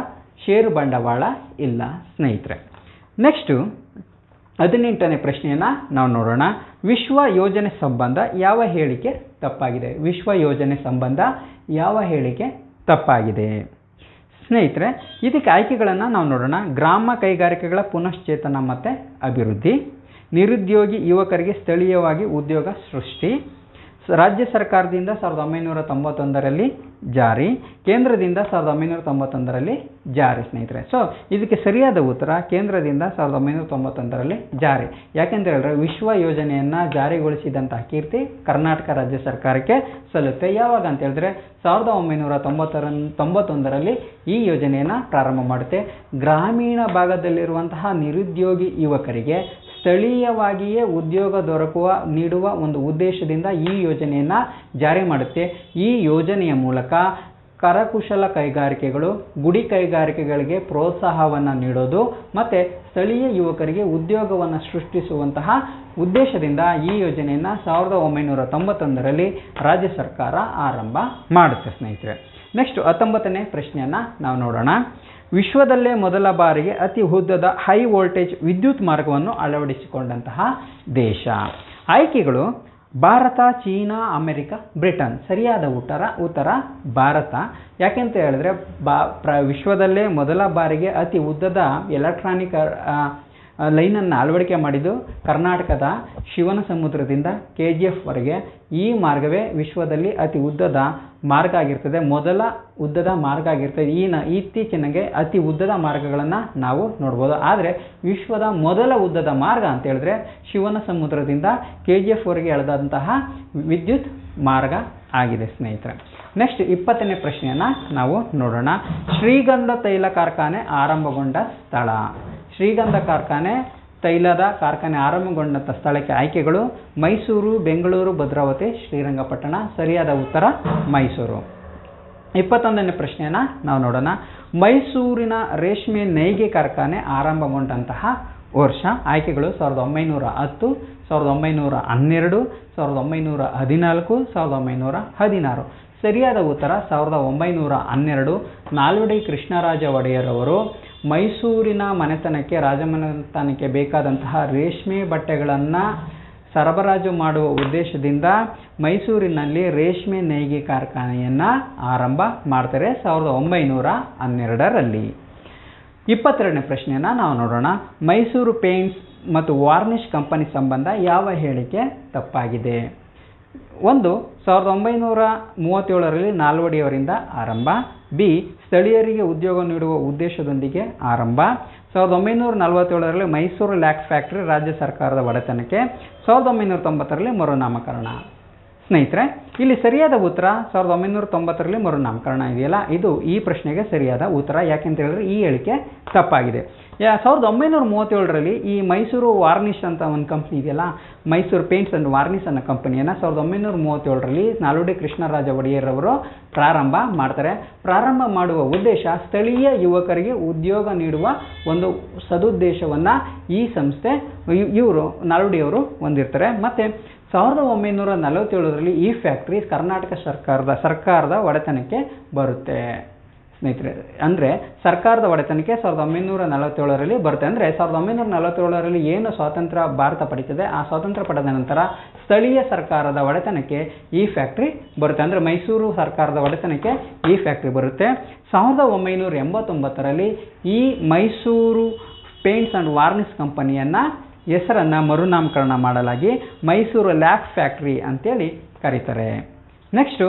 ಷೇರು ಬಂಡವಾಳ ಇಲ್ಲ, ಸ್ನೇಹಿತರೆ. ನೆಕ್ಸ್ಟು ಹದಿನೆಂಟನೇ ಪ್ರಶ್ನೆಯನ್ನು ನಾವು ನೋಡೋಣ. ವಿಶ್ವ ಯೋಜನೆ ಸಂಬಂಧ ಯಾವ ಹೇಳಿಕೆ ತಪ್ಪಾಗಿದೆ? ವಿಶ್ವ ಯೋಜನೆ ಸಂಬಂಧ ಯಾವ ಹೇಳಿಕೆ ತಪ್ಪಾಗಿದೆ? ಸ್ನೇಹಿತರೆ, ಇದಕ್ಕೆ ಆಯ್ಕೆಗಳನ್ನು ನಾವು ನೋಡೋಣ. ಗ್ರಾಮ ಕೈಗಾರಿಕೆಗಳ ಪುನಶ್ಚೇತನ ಮತ್ತು ಅಭಿವೃದ್ಧಿ, ನಿರುದ್ಯೋಗಿ ಯುವಕರಿಗೆ ಸ್ಥಳೀಯವಾಗಿ ಉದ್ಯೋಗ ಸೃಷ್ಟಿ ರಾಜ್ಯ ಸರ್ಕಾರದಿಂದ ಸಾವಿರದ ಒಂಬೈನೂರ ತೊಂಬತ್ತೊಂದರಲ್ಲಿ ಜಾರಿ, ಕೇಂದ್ರದಿಂದ ಸಾವಿರದ ಒಂಬೈನೂರ ತೊಂಬತ್ತೊಂದರಲ್ಲಿ ಜಾರಿ, ಸ್ನೇಹಿತರೆ. ಸೊ ಇದಕ್ಕೆ ಸರಿಯಾದ ಉತ್ತರ ಕೇಂದ್ರದಿಂದ ಸಾವಿರದ ಒಂಬೈನೂರ ತೊಂಬತ್ತೊಂದರಲ್ಲಿ ಜಾರಿ. ಯಾಕೆಂತ ಹೇಳಿದ್ರೆ, ವಿಶ್ವ ಯೋಜನೆಯನ್ನು ಜಾರಿಗೊಳಿಸಿದಂತಹ ಕೀರ್ತಿ ಕರ್ನಾಟಕ ರಾಜ್ಯ ಸರ್ಕಾರಕ್ಕೆ ಸಲ್ಲುತ್ತೆ. ಯಾವಾಗ ಅಂತ ಹೇಳಿದ್ರೆ, ಸಾವಿರದ ಒಂಬೈನೂರ ತೊಂಬತ್ತರ ತೊಂಬತ್ತೊಂದರಲ್ಲಿ ಈ ಯೋಜನೆಯನ್ನು ಪ್ರಾರಂಭ ಮಾಡುತ್ತೆ. ಗ್ರಾಮೀಣ ಭಾಗದಲ್ಲಿರುವಂತಹ ನಿರುದ್ಯೋಗಿ ಯುವಕರಿಗೆ ಸ್ಥಳೀಯವಾಗಿಯೇ ಉದ್ಯೋಗ ದೊರಕುವ, ನೀಡುವ ಒಂದು ಉದ್ದೇಶದಿಂದ ಈ ಯೋಜನೆಯನ್ನು ಜಾರಿ ಮಾಡುತ್ತೆ. ಈ ಯೋಜನೆಯ ಮೂಲಕ ಕರಕುಶಲ ಕೈಗಾರಿಕೆಗಳು, ಗುಡಿ ಕೈಗಾರಿಕೆಗಳಿಗೆ ಪ್ರೋತ್ಸಾಹವನ್ನು ನೀಡೋದು ಮತ್ತು ಸ್ಥಳೀಯ ಯುವಕರಿಗೆ ಉದ್ಯೋಗವನ್ನು ಸೃಷ್ಟಿಸುವಂತಹ ಉದ್ದೇಶದಿಂದ ಈ ಯೋಜನೆಯನ್ನು ಸಾವಿರದ ಒಂಬೈನೂರ ತೊಂಬತ್ತೊಂದರಲ್ಲಿ ರಾಜ್ಯ ಸರ್ಕಾರ ಆರಂಭ ಮಾಡುತ್ತೆ ಸ್ನೇಹಿತರೆ. ನೆಕ್ಸ್ಟ್ ಹತ್ತೊಂಬತ್ತನೇ ಪ್ರಶ್ನೆಯನ್ನು ನಾವು ನೋಡೋಣ. ವಿಶ್ವದಲ್ಲೇ ಮೊದಲ ಬಾರಿಗೆ ಅತಿ ಉದ್ದದ ಹೈ ವೋಲ್ಟೇಜ್ ವಿದ್ಯುತ್ ಮಾರ್ಗವನ್ನು ಅಳವಡಿಸಿಕೊಂಡಂತಹ ದೇಶ. ಆಯ್ಕೆಗಳು ಭಾರತ, ಚೀನಾ, ಅಮೆರಿಕ, ಬ್ರಿಟನ್. ಸರಿಯಾದ ಉತ್ತರ ಉತ್ತರ ಭಾರತ. ಯಾಕೆಂತ ಹೇಳಿದ್ರೆ ಬಾ, ಪ್ರ, ವಿಶ್ವದಲ್ಲೇ ಮೊದಲ ಬಾರಿಗೆ ಅತಿ ಉದ್ದದ ಎಲೆಕ್ಟ್ರಾನಿಕ್ ಲೈನನ್ನು ಅಳವಡಿಕೆ ಮಾಡಿದ್ದು ಕರ್ನಾಟಕದ ಶಿವನ ಸಮುದ್ರದಿಂದ ಕೆ ಜಿ ಎಫ್ವರೆಗೆ ಈ ಮಾರ್ಗವೇ ವಿಶ್ವದಲ್ಲಿ ಅತಿ ಉದ್ದದ ಮಾರ್ಗ ಆಗಿರ್ತದೆ. ಮೊದಲ ಉದ್ದದ ಮಾರ್ಗ ಆಗಿರ್ತದೆ. ಈ ನ, ಇತ್ತೀಚಿನಗೆ ಅತಿ ಉದ್ದದ ಮಾರ್ಗಗಳನ್ನು ನಾವು ನೋಡ್ಬೋದು. ಆದರೆ ವಿಶ್ವದ ಮೊದಲ ಉದ್ದದ ಮಾರ್ಗ ಅಂತ ಹೇಳಿದ್ರೆ ಶಿವನ ಸಮುದ್ರದಿಂದ ಕೆ ಜಿ ಎಫ್ವರೆಗೆ ಎಳೆದಂತಹ ವಿದ್ಯುತ್ ಮಾರ್ಗ ಆಗಿದೆ ಸ್ನೇಹಿತರೆ. ನೆಕ್ಸ್ಟ್ ಇಪ್ಪತ್ತನೇ ಪ್ರಶ್ನೆಯನ್ನು ನಾವು ನೋಡೋಣ. ಶ್ರೀಗಂಧ ತೈಲ ಕಾರ್ಖಾನೆ ಆರಂಭಗೊಂಡ ಸ್ಥಳ. ಶ್ರೀಗಂಧ ಕಾರ್ಖಾನೆ, ತೈಲದ ಕಾರ್ಖಾನೆ ಆರಂಭಗೊಂಡಂಥ ಸ್ಥಳಕ್ಕೆ ಆಯ್ಕೆಗಳು ಮೈಸೂರು, ಬೆಂಗಳೂರು, ಭದ್ರಾವತಿ, ಶ್ರೀರಂಗಪಟ್ಟಣ. ಸರಿಯಾದ ಉತ್ತರ ಮೈಸೂರು. ಇಪ್ಪತ್ತೊಂದನೇ ಪ್ರಶ್ನೆಯನ್ನು ನಾವು ನೋಡೋಣ. ಮೈಸೂರಿನ ರೇಷ್ಮೆ ನೇಯ್ಗೆ ಕಾರ್ಖಾನೆ ಆರಂಭಗೊಂಡಂತಹ ವರ್ಷ ಆಯ್ಕೆಗಳು ಸಾವಿರದ ಒಂಬೈನೂರ ಹತ್ತು, ಸಾವಿರದ ಒಂಬೈನೂರ ಹನ್ನೆರಡು, ಸಾವಿರದ ಒಂಬೈನೂರ ಹದಿನಾಲ್ಕು, ಸಾವಿರದ ಒಂಬೈನೂರ ಹದಿನಾರು. ಸರಿಯಾದ ಉತ್ತರ ಸಾವಿರದ ಒಂಬೈನೂರ ಹನ್ನೆರಡು. ನಾಲ್ವಡಿ ಕೃಷ್ಣರಾಜ ಒಡೆಯರವರು ಮೈಸೂರಿನ ಮನೆತನಕ್ಕೆ, ರಾಜಮನೆತನಕ್ಕೆ ಬೇಕಾದಂತಹ ರೇಷ್ಮೆ ಬಟ್ಟೆಗಳನ್ನು ಸರಬರಾಜು ಮಾಡುವ ಉದ್ದೇಶದಿಂದ ಮೈಸೂರಿನಲ್ಲಿ ರೇಷ್ಮೆ ನೇಯ್ಗೆ ಕಾರ್ಖಾನೆಯನ್ನು ಆರಂಭ ಮಾಡ್ತಾರೆ ಸಾವಿರದ ಒಂಬೈನೂರ ಹನ್ನೆರಡರಲ್ಲಿ. ಇಪ್ಪತ್ತೆರಡನೇ ಪ್ರಶ್ನೆಯನ್ನು ನಾವು ನೋಡೋಣ. ಮೈಸೂರು ಪೇಂಟ್ಸ್ ಮತ್ತು ವಾರ್ನಿಷ್ ಕಂಪನಿ ಸಂಬಂಧ ಯಾವ ಹೇಳಿಕೆ ತಪ್ಪಾಗಿದೆ? ಒಂದು, ಸಾವಿರದ ಒಂಬೈನೂರ ಮೂವತ್ತೇಳರಲ್ಲಿ ನಾಲ್ವಡಿಯವರಿಂದ ಆರಂಭ. ಬಿ, ಸ್ಥಳೀಯರಿಗೆ ಉದ್ಯೋಗ ನೀಡುವ ಉದ್ದೇಶದೊಂದಿಗೆ ಆರಂಭ. ಸಾವಿರದ ಒಂಬೈನೂರ ನಲವತ್ತೇಳರಲ್ಲಿ ಮೈಸೂರು ಲ್ಯಾಕ್ಸ್ ಫ್ಯಾಕ್ಟರಿ ರಾಜ್ಯ ಸರ್ಕಾರದ ಒಡೆತನಕ್ಕೆ. ಸಾವಿರದ ಒಂಬೈನೂರ ತೊಂಬತ್ತರಲ್ಲಿ ಮರುನಾಮಕರಣ. ಸ್ನೇಹಿತರೆ ಇಲ್ಲಿ ಸರಿಯಾದ ಉತ್ತರ ಸಾವಿರದ ಒಂಬೈನೂರ ತೊಂಬತ್ತರಲ್ಲಿ ಮರುನಾಮಕರಣ ಇದೆಯಲ್ಲ? ಇದು ಈ ಪ್ರಶ್ನೆಗೆ ಸರಿಯಾದ ಉತ್ತರ. ಯಾಕೆಂತ ಹೇಳಿದ್ರೆ ಈ ಹೇಳಿಕೆ ತಪ್ಪಾಗಿದೆ. ಸಾವಿರದ ಒಂಬೈನೂರ ಮೂವತ್ತೇಳರಲ್ಲಿ ಈ ಮೈಸೂರು ವಾರ್ನಿಷ್ ಅಂತ ಒಂದು ಕಂಪ್ನಿ ಇದೆಯಲ್ಲ? ಮೈಸೂರು ಪೇಂಟ್ಸ್ ಅಂಡ್ ವಾರ್ನಿಷ್ ಅನ್ನೋ ಕಂಪನಿಯನ್ನು ಸಾವಿರದ ಒಂಬೈನೂರ ಮೂವತ್ತೇಳರಲ್ಲಿ ನಾಲ್ವಡಿ ಕೃಷ್ಣರಾಜ ಒಡೆಯರವರು ಪ್ರಾರಂಭ ಮಾಡ್ತಾರೆ. ಪ್ರಾರಂಭ ಮಾಡುವ ಉದ್ದೇಶ ಸ್ಥಳೀಯ ಯುವಕರಿಗೆ ಉದ್ಯೋಗ ನೀಡುವ ಒಂದು ಸದುದ್ದೇಶವನ್ನು ಈ ಸಂಸ್ಥೆ, ಇವರು, ನಾಲ್ವಡಿಯವರು ಹೊಂದಿರ್ತಾರೆ. ಮತ್ತು ಸಾವಿರದ ಒಂಬೈನೂರ ನಲವತ್ತೇಳರಲ್ಲಿ ಈ ಫ್ಯಾಕ್ಟ್ರಿ ಕರ್ನಾಟಕ ಸರ್ಕಾರದ ಸರ್ಕಾರದ ಒಡೆತನಕ್ಕೆ ಬರುತ್ತೆ. ಸ್ನೇಹಿತರೆ, ಅಂದರೆ ಸರ್ಕಾರದ ಒಡೆತನಕ್ಕೆ ಸಾವಿರದ ಒಂಬೈನೂರ ನಲವತ್ತೇಳರಲ್ಲಿ ಬರುತ್ತೆ. ಅಂದರೆ ಸಾವಿರದ ಒಂಬೈನೂರ ನಲವತ್ತೇಳರಲ್ಲಿ ಏನು ಸ್ವಾತಂತ್ರ್ಯ ಭಾರತ ಪಡೀತದೆ, ಆ ಸ್ವಾತಂತ್ರ್ಯ ಪಡೆದ ನಂತರ ಸ್ಥಳೀಯ ಸರ್ಕಾರದ ಒಡೆತನಕ್ಕೆ ಈ ಫ್ಯಾಕ್ಟ್ರಿ ಬರುತ್ತೆ. ಅಂದರೆ ಮೈಸೂರು ಸರ್ಕಾರದ ಒಡೆತನಕ್ಕೆ ಈ ಫ್ಯಾಕ್ಟ್ರಿ ಬರುತ್ತೆ. ಸಾವಿರದ ಒಂಬೈನೂರ ಎಂಬತ್ತೊಂಬತ್ತರಲ್ಲಿ ಈ ಮೈಸೂರು ಪೇಂಟ್ಸ್ ಆ್ಯಂಡ್ ವಾರ್ನಿಸ್ ಕಂಪನಿಯನ್ನು ಹೆಸರನ್ನು ಮರುನಾಮಕರಣ ಮಾಡಲಾಗಿ ಮೈಸೂರು ಲ್ಯಾಕ್ ಫ್ಯಾಕ್ಟ್ರಿ ಅಂತೇಳಿ ಕರೀತಾರೆ. ನೆಕ್ಸ್ಟು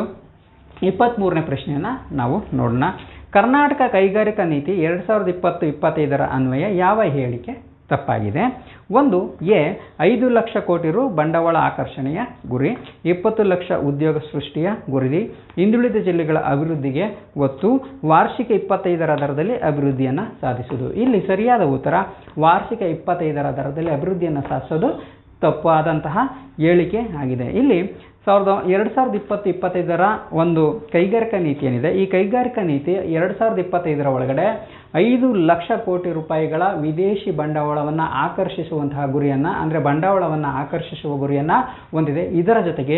ಇಪ್ಪತ್ತ್ಮೂರನೇ ಪ್ರಶ್ನೆಯನ್ನು ನಾವು ನೋಡೋಣ. ಕರ್ನಾಟಕ ಕೈಗಾರಿಕಾ ನೀತಿ ಎರಡು ಸಾವಿರದ ಇಪ್ಪತ್ತು ಇಪ್ಪತ್ತೈದರ ಅನ್ವಯ ಯಾವ ಹೇಳಿಕೆ? ತಪ್ಪಾಗಿದೆ. ಒಂದು, ಎ, ಐದು ಲಕ್ಷ ಕೋಟಿ ರು ಬಂಡವಾಳ ಆಕರ್ಷಣೆಯ ಗುರಿ ಇಪ್ಪತ್ತು ಲಕ್ಷ ಉದ್ಯೋಗ ಸೃಷ್ಟಿಯ ಗುರಿ ಹಿಂದುಳಿದ ಜಿಲ್ಲೆಗಳ ಅಭಿವೃದ್ಧಿಗೆ ಒತ್ತು, ವಾರ್ಷಿಕ ಇಪ್ಪತ್ತೈದರ ದರದಲ್ಲಿ ಅಭಿವೃದ್ಧಿಯನ್ನು ಸಾಧಿಸುವುದು. ಇಲ್ಲಿ ಸರಿಯಾದ ಉತ್ತರ, ವಾರ್ಷಿಕ ಇಪ್ಪತ್ತೈದರ ದರದಲ್ಲಿ ಅಭಿವೃದ್ಧಿಯನ್ನು ಸಾಧಿಸೋದು ತಪ್ಪಾದಂತಹ ಹೇಳಿಕೆ ಆಗಿದೆ. ಇಲ್ಲಿ ಸಾವಿರದ ಎರಡು ಸಾವಿರದ ಇಪ್ಪತ್ತು ಇಪ್ಪತ್ತೈದರ ಒಂದು ಕೈಗಾರಿಕಾ ನೀತಿ ಏನಿದೆ? ಈ ಕೈಗಾರಿಕಾ ನೀತಿ ಎರಡು ಸಾವಿರದ ಇಪ್ಪತ್ತೈದರ ಒಳಗಡೆ ಐದು ಲಕ್ಷ ಕೋಟಿ ರೂಪಾಯಿಗಳ ವಿದೇಶಿ ಬಂಡವಾಳವನ್ನು ಆಕರ್ಷಿಸುವಂತಹ ಗುರಿಯನ್ನು, ಅಂದರೆ ಬಂಡವಾಳವನ್ನು ಆಕರ್ಷಿಸುವ ಗುರಿಯನ್ನು ಹೊಂದಿದೆ. ಇದರ ಜೊತೆಗೆ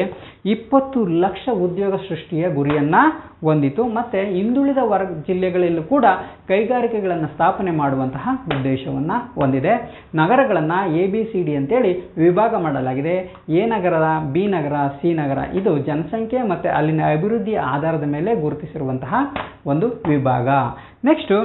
ಇಪ್ಪತ್ತು ಲಕ್ಷ ಉದ್ಯೋಗ ಸೃಷ್ಟಿಯ ಗುರಿಯನ್ನು ಹೊಂದಿತು. ಮತ್ತು ಹಿಂದುಳಿದ ವರ್ಗ ಜಿಲ್ಲೆಗಳಲ್ಲೂ ಕೂಡ ಕೈಗಾರಿಕೆಗಳನ್ನು ಸ್ಥಾಪನೆ ಮಾಡುವಂತಹ ಉದ್ದೇಶವನ್ನು ಹೊಂದಿದೆ. ನಗರಗಳನ್ನು ಎ ಬಿ ಸಿ ಡಿ ಅಂತೇಳಿ ವಿಭಾಗ ಮಾಡಲಾಗಿದೆ. ಎ ನಗರ ಬಿ ನಗರ ಸಿ ನಗರ. ಇದು ಜನಸಂಖ್ಯೆ ಮತ್ತು ಅಲ್ಲಿನ ಅಭಿವೃದ್ಧಿಯ ಆಧಾರದ ಮೇಲೆ ಗುರುತಿಸಿರುವಂತಹ ಒಂದು ವಿಭಾಗ. ನೆಕ್ಸ್ಟು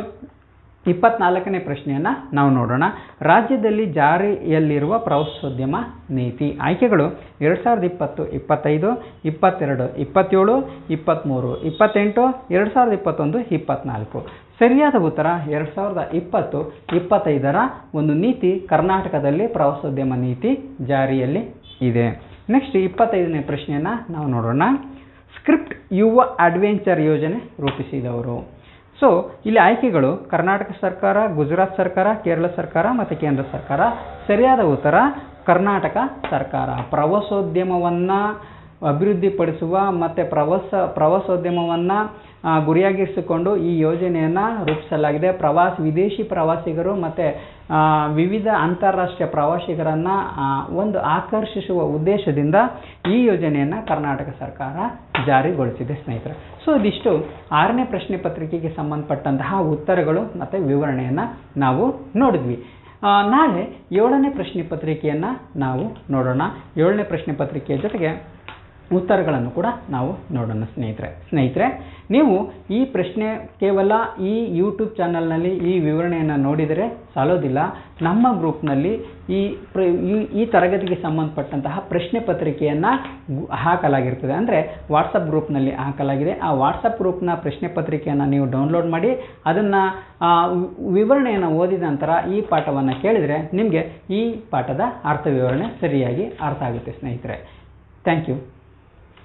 ಇಪ್ಪತ್ನಾಲ್ಕನೇ ಪ್ರಶ್ನೆಯನ್ನು ನಾವು ನೋಡೋಣ. ರಾಜ್ಯದಲ್ಲಿ ಜಾರಿಯಲ್ಲಿರುವ ಪ್ರವಾಸೋದ್ಯಮ ನೀತಿ. ಆಯ್ಕೆಗಳು ಎರಡು ಸಾವಿರದ ಇಪ್ಪತ್ತು, ಇಪ್ಪತ್ತೈದು, ಇಪ್ಪತ್ತೆರಡು, ಇಪ್ಪತ್ತೇಳು ಇಪ್ಪತ್ತ್ಮೂರು ಇಪ್ಪತ್ತೆಂಟು, ಎರಡು ಸಾವಿರದ ಇಪ್ಪತ್ತೊಂದು ಇಪ್ಪತ್ತ್ನಾಲ್ಕು ಸರಿಯಾದ ಉತ್ತರ ಎರಡು ಸಾವಿರದ ಇಪ್ಪತ್ತು, ಇಪ್ಪತ್ತೈದರ ಒಂದು ನೀತಿ ಕರ್ನಾಟಕದಲ್ಲಿ ಪ್ರವಾಸೋದ್ಯಮ ನೀತಿ ಜಾರಿಯಲ್ಲಿ ಇದೆ. ನೆಕ್ಸ್ಟ್ ಇಪ್ಪತ್ತೈದನೇ ಪ್ರಶ್ನೆಯನ್ನು ನಾವು ನೋಡೋಣ. ಸ್ಕ್ರಿಪ್ಟ್ ಯುವ ಅಡ್ವೆಂಚರ್ ಯೋಜನೆ ರೂಪಿಸಿದವರು. ಸೊ ಇಲ್ಲಿ ಆಯ್ಕೆಗಳು ಕರ್ನಾಟಕ ಸರ್ಕಾರ, ಗುಜರಾತ್ ಸರ್ಕಾರ, ಕೇರಳ ಸರ್ಕಾರ ಮತ್ತು ಕೇಂದ್ರ ಸರ್ಕಾರ. ಸರಿಯಾದ ಉತ್ತರ, ಕರ್ನಾಟಕ ಸರ್ಕಾರ. ಪ್ರವಾಸೋದ್ಯಮವನ್ನು ಅಭಿವೃದ್ಧಿಪಡಿಸುವ ಮತ್ತು ಪ್ರವಾಸ ಪ್ರವಾಸೋದ್ಯಮವನ್ನು ಗುರಿಯಾಗಿರಿಸಿಕೊಂಡು ಈ ಯೋಜನೆಯನ್ನು ರೂಪಿಸಲಾಗಿದೆ. ಪ್ರವಾಸ, ವಿದೇಶಿ ಪ್ರವಾಸಿಗರು ಮತ್ತು ವಿವಿಧ ಅಂತಾರಾಷ್ಟ್ರೀಯ ಪ್ರವಾಸಿಗರನ್ನು ಒಂದು ಆಕರ್ಷಿಸುವ ಉದ್ದೇಶದಿಂದ ಈ ಯೋಜನೆಯನ್ನು ಕರ್ನಾಟಕ ಸರ್ಕಾರ ಜಾರಿಗೊಳಿಸಿದೆ ಸ್ನೇಹಿತರೆ. ಸೊ ಇದಿಷ್ಟು ಆರನೇ ಪ್ರಶ್ನೆ ಪತ್ರಿಕೆಗೆ ಸಂಬಂಧಪಟ್ಟಂತಹ ಉತ್ತರಗಳು ಮತ್ತು ವಿವರಣೆಯನ್ನು ನಾವು ನೋಡಿದ್ವಿ. ನಾಳೆ ಏಳನೇ ಪ್ರಶ್ನೆ ಪತ್ರಿಕೆಯನ್ನು ನಾವು ನೋಡೋಣ. ಏಳನೇ ಪ್ರಶ್ನೆ ಪತ್ರಿಕೆಯ ಜೊತೆಗೆ ಉತ್ತರಗಳನ್ನು ಕೂಡ ನಾವು ನೋಡೋಣ ಸ್ನೇಹಿತರೆ. ಸ್ನೇಹಿತರೆ, ನೀವು ಈ ಪ್ರಶ್ನೆ ಕೇವಲ ಈ ಯೂಟ್ಯೂಬ್ ಚಾನಲ್ನಲ್ಲಿ ಈ ವಿವರಣೆಯನ್ನು ನೋಡಿದರೆ ಸಾಲೋದಿಲ್ಲ. ನಮ್ಮ ಗ್ರೂಪ್ನಲ್ಲಿ ಈ ಪ್ರ, ಈ- ತರಗತಿಗೆ ಸಂಬಂಧಪಟ್ಟಂತಹ ಪ್ರಶ್ನೆ ಪತ್ರಿಕೆಯನ್ನು ಹಾಕಲಾಗಿರ್ತದೆ. ಅಂದರೆ ವಾಟ್ಸಪ್ ಗ್ರೂಪ್ನಲ್ಲಿ ಹಾಕಲಾಗಿದೆ. ಆ ವಾಟ್ಸಪ್ ಗ್ರೂಪ್ನ ಪ್ರಶ್ನೆ ಪತ್ರಿಕೆಯನ್ನು ನೀವು ಡೌನ್ಲೋಡ್ ಮಾಡಿ, ಅದನ್ನು ವಿವರಣೆಯನ್ನು ಓದಿದ ನಂತರ ಈ ಪಾಠವನ್ನು ಕೇಳಿದರೆ ನಿಮಗೆ ಈ ಪಾಠದ ಅರ್ಥ ವಿವರಣೆ ಸರಿಯಾಗಿ ಅರ್ಥ ಆಗುತ್ತೆ ಸ್ನೇಹಿತರೆ. Thank you